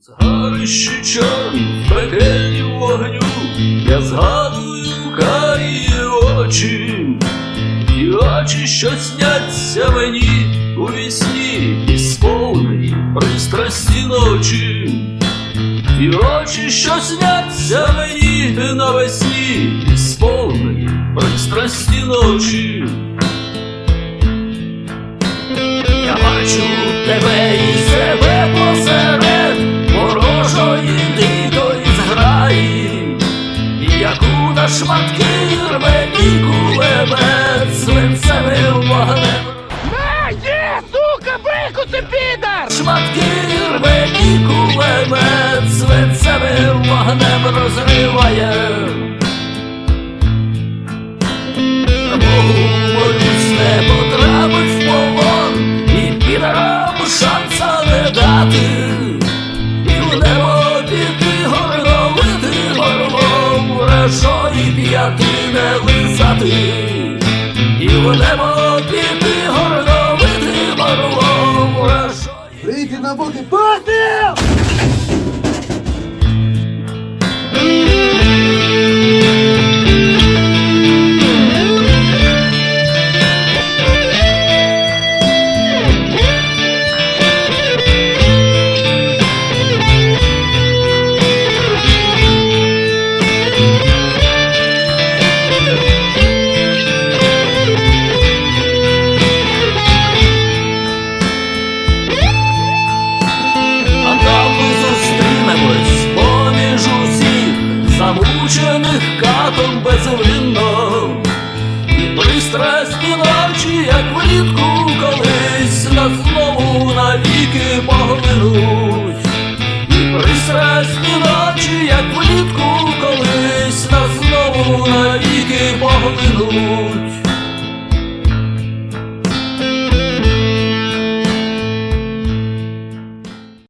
Згарищі чорні, пекельні вогню, я згадую карі очі, і очі, що сняться мені у вісні, і сповнені пристрасті ночі, і очі, що сняться мені навесні, і сповнені пристрасті ночі. Я бачу тебе і на шматки рве і кулемет свинцевим вогнем. На, є, сука, бику ти підар! Шматки рве і кулемет свинцевим вогнем розриває. Богу молюсь, не потрапить в полон і підарам шанса не дати. Лизати. І в небо піти горновити горлом, вражої Вийти на боки, постріл! Замучених катом безвинно. І пристрасні ночі, як влітку колись, нас знову навіки поглинуть. І пристрасні ночі, як влітку колись, нас знову навіки поглинуть.